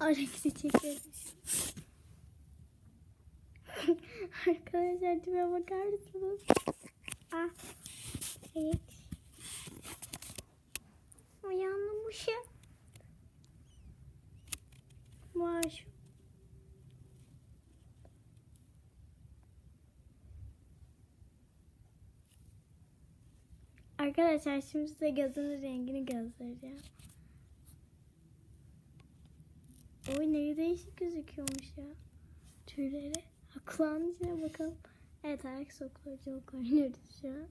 Alex'i çekeriz. Arkadaşlar tipe bakar mısınız? Ah. Alex. Uyanmışım. Var. Arkadaşlar şimdi size gözünün rengini göstereceğim. Oy ne değişik gözüküyormuş ya. Tüyleri. Kulağın içine bakalım. Evet ayak sokulu çok oynuyoruz şu an.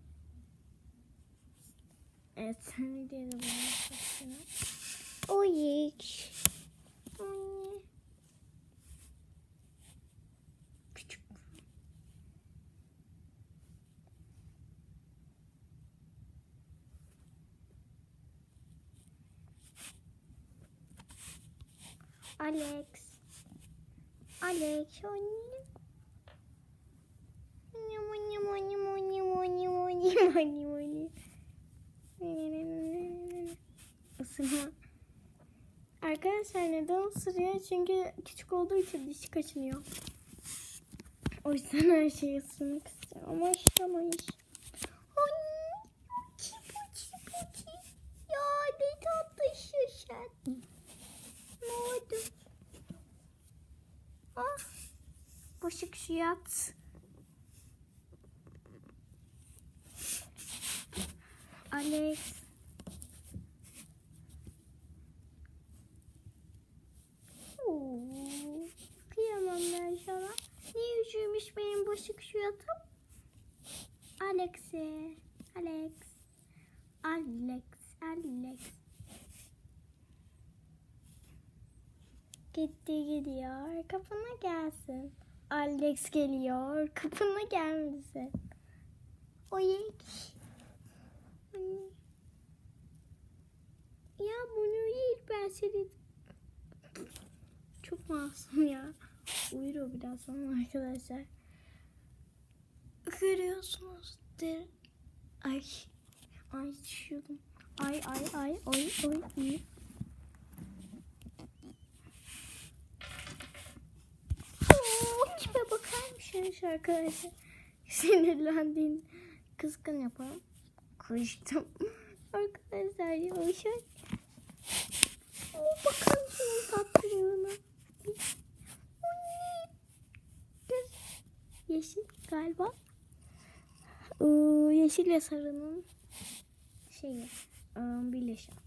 Evet sen videoya da bakıyorsun. Oy. Oy. Küçük. Alex. Alex moni. Isırma. Arkadaşlar neden ısırıyor? Çünkü küçük olduğu için dişi kaçınıyor. O yüzden her şeyi ısırmak istiyor. Ama ısıramayız. Anne, Puçi puçi puçi. Ya ne tatlısın sen. Ne oldu? Ah. Boşuk şu yat. Alex. Oo, kıyamam ben sana. Niye üşümüş benim boşuk şu yatım? Alex'e. Alex. Alex. Alex. Gitti gidiyor. Kapına gelsin. Alex geliyor. Kapına gelmesin. Oyek. Ya bunu değil ben seni çok masum ya. Uyur o biraz sonra arkadaşlar. Görüyorsunuz. Der. Ay. Ay düşüyordum. Ay ay ay oy oy oy. Oo, Tipe bakar mısınız arkadaşlar? Sinirlendiğin kızgın yapalım. Koştum. Arkadaşlar yavaşak. Oo, bakar mısınız tatlılığına? Yeşil galiba. Ee, yeşil ve sarının şeyi ee, birleşimi.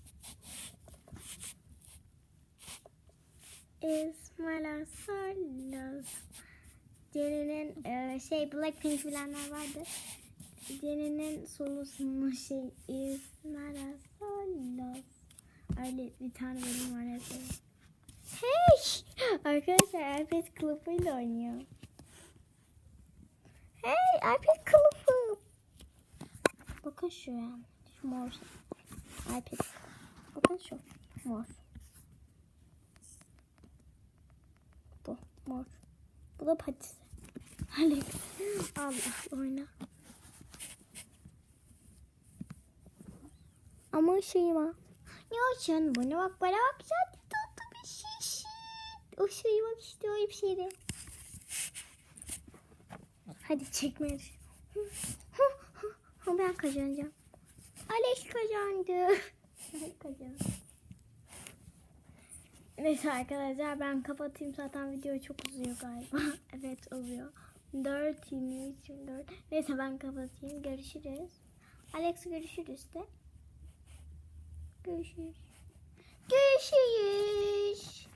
Esmala Salas. Ceren'in e, şey Blackpink bilenler vardı. Ceren'in solosunun şey Esmala Salas. Öyle bir tane bölüm var böyle. Hey! Arkadaşlar iPad kılıfıyla oynuyor. Hey iPad kılıfı. Bakın şu ya. Şu mor. iPad. Bakın şu. Mor. Bu mor. Bu da patisi. Alex. Allah oyna. Ama şey var. Ne olsun buna bak bana bak sen tatlı bir şeysin. O şeyi bak işte o bir şeydi. Hadi çekme. ben kazanacağım. Alex kazandı. Ben kazandım. Neyse arkadaşlar ben kapatayım zaten video çok uzuyor galiba. evet oluyor. 4 23 24. Neyse ben kapatayım. Görüşürüz. Alex görüşürüz de. Görüşürüz. Görüşürüz.